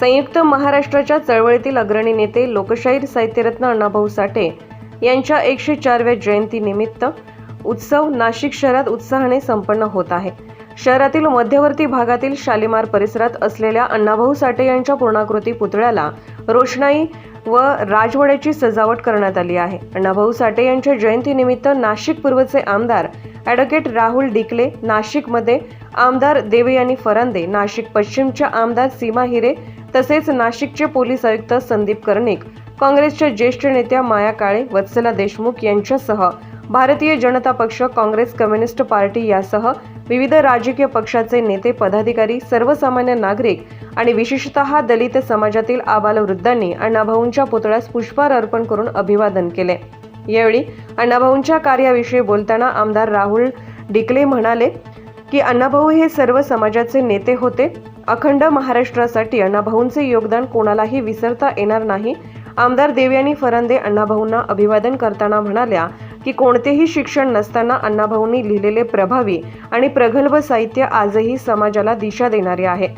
संयुक्त महाराष्ट्राच्या चळवळीतील अग्रणी नेते लोकशाहीर साहित्यरत्न अण्णाभाऊ साठे यांच्या एकशे चारव्या जयंतीनिमित्त उत्सव नाशिक शहरात उत्साहाने संपन्न होत आहे. शहरातील मध्यवर्ती भागातील शालिमार परिसरात असलेल्या अण्णाभाऊ साठे यांच्या पूर्णाकृती पुतळ्याला रोषणाई व राजवाड्याची सजावट करण्यात आली आहे. अण्णाभाऊ साठे यांच्या जयंतीनिमित्त नाशिक पूर्वचे आमदार ॲडव्होकेट राहुल डिकले नाशिकमध्ये आमदार देवयानी फरांदे नाशिक पश्चिमच्या आमदार सीमा हिरे तसेच नाशिकचे पोलीस आयुक्त संदीप कर्णिक काँग्रेसच्या ज्येष्ठ नेत्या माया काळे वत्सला देशमुख यांच्यासह भारतीय जनता पक्ष काँग्रेस कम्युनिस्ट पार्टी यासह विविध राजकीय पक्षाचे नेते पदाधिकारी सर्वसामान्य नागरिक आणि विशेषतः दलित समाजातील आबालवृद्धांनी अण्णाभाऊंच्या पुतळ्यास पुष्पहार अर्पण करून अभिवादन केले. यावेळी अण्णाभाऊंच्या कार्याविषयी बोलताना आमदार राहुल डिकले म्हणाले की अण्णाभाऊ हे सर्व समाजाचे नेते होते. अखंड महाराष्ट्रासाठी अण्णाभाऊंचे योगदान कोणालाही विसरता येणार नाही. आमदार देवयानी फरांदे अण्णाभाऊंना अभिवादन करताना म्हणाल्या की कोणतेही शिक्षण नसताना अण्णाभाऊंनी लिहिलेले प्रभावी आणि प्रगल्भ साहित्य आजही समाजाला दिशा देणारे आहे.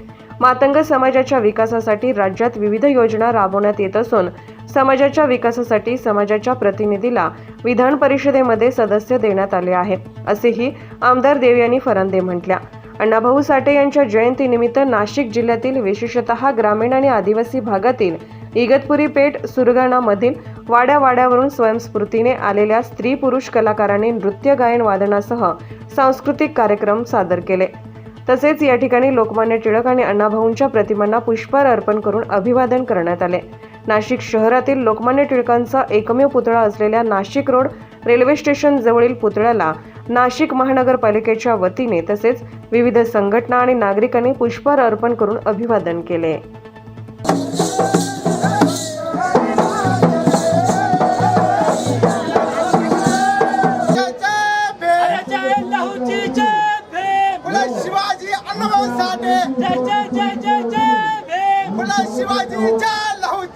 मातंग समाजाच्या विकासासाठी राज्यात विविध योजना राबवण्यात येत असून समाजाच्या विकासासाठी समाजाच्या प्रतिनिधीला विधान परिषदेमध्ये सदस्य देण्यात आले आहे असेही आमदार देव यांनी फरांदे म्हटल्या. अण्णाभाऊ साठे यांच्या जयंतीनिमित्त नाशिक जिल्ह्यातील विशेषतः ग्रामीण आणि आदिवासी भागातील इगतपुरी पेठ सुरगाणामधील वाड्या वाड्यावरून स्वयंस्फूर्तीने आलेल्या स्त्री पुरुष कलाकारांनी नृत्य गायन वादनासह सांस्कृतिक कार्यक्रम सादर केले. तसेच या ठिकाणी लोकमान्य टिळक आणि अण्णाभाऊंच्या प्रतिमांना पुष्पहार अर्पण करून अभिवादन करण्यात आले. नाशिक शहरातील लोकमान्य टिळकांचा एकमेव पुतळा असलेल्या नाशिक रोड रेल्वे स्टेशन जवळील पुतळ्याला नाशिक महानगरपालिकेच्या वतीने तसेच विविध संघटना आणि नागरिकांनी पुष्पहार अर्पण करून अभिवादन केले. शिवाजी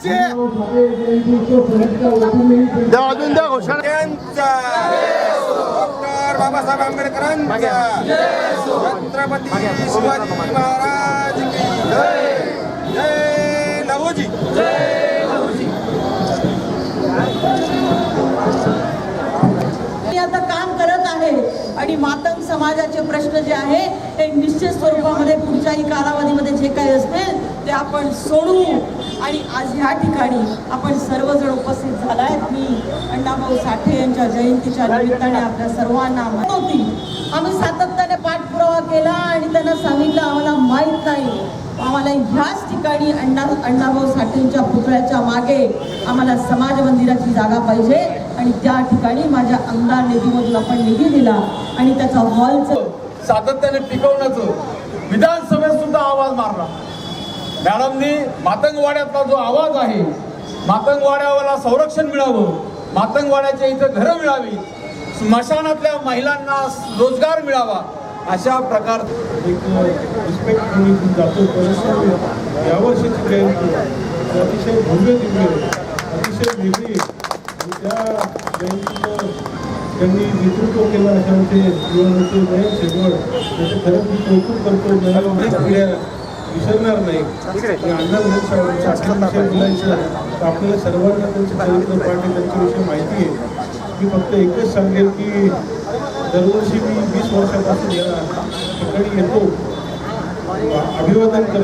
अण्णाभाऊ साठे जय जय जय जय जय भीम बोला शिवाजी जय लहूचे द्या अजून द्या घोषणा. डॉक्टर बाबासाहेब आंबेडकरांचा. छत्रपती शिवाजी महाराज की जय. जय लहूजी. मी आता काम करत आहे आणि मातंग समाजाचे प्रश्न जे आहे ते निश्चित स्वरूपामध्ये पुढच्याही कालावधीमध्ये जे काही असतील ते आपण सोडू आणि आज ह्या ठिकाणी आपण सर्वजण उपस्थित झालाय मी अण्णाभाऊ साठे यांच्या जयंतीच्या निमित्ताने आपल्या सर्वांना होती. आम्ही सातत्याने पाठपुरावा केला आणि त्यांना सांगितलं आम्हाला माहीत नाही. आम्हाला ह्याच ठिकाणी अण्णा अण्णाभाऊ साठेंच्या पुतळ्याच्या मागे आम्हाला समाज मंदिराची जागा पाहिजे आणि त्या ठिकाणी माझ्या आमदार निधीमधून आपण निधी दिला आणि त्याचा हॉलचं सातत्याने टिकवण्याचं विधानसभेत सुद्धा आवाज मारला. मॅडमनी मातंगवाड्यातला जो आवाज आहे मातंगवाड्याला संरक्षण मिळावं मातंगवाड्याच्या इथं घरं मिळावी स्मशानातल्या महिलांना रोजगार मिळावा अशा प्रकार एक रिस्पेक्ट म्हणून जातो परंतु यावर्षीची जयंती अतिशय भव्य दिव्य अतिशय वेगळी त्या जयंतीचं त्यांनी नेतृत्व केलं अशा आमचे युवानेते महेश शेगवड त्याचं खरंच मी कौतुक करतो. नव्या पिढ्या विसरणार नाही. आणि अण्णा भाऊ साहेबांच्या आठवणीविषयी बोलायचं तर आपल्याला सर्वांना त्यांचे चरित्र पाठ त्यांच्याविषयी माहिती आहे. मी फक्त एकच सांगेल की दरवर्षी मी वीस वर्षापासून या ठिकाणी येतो. अभिवादन करतो.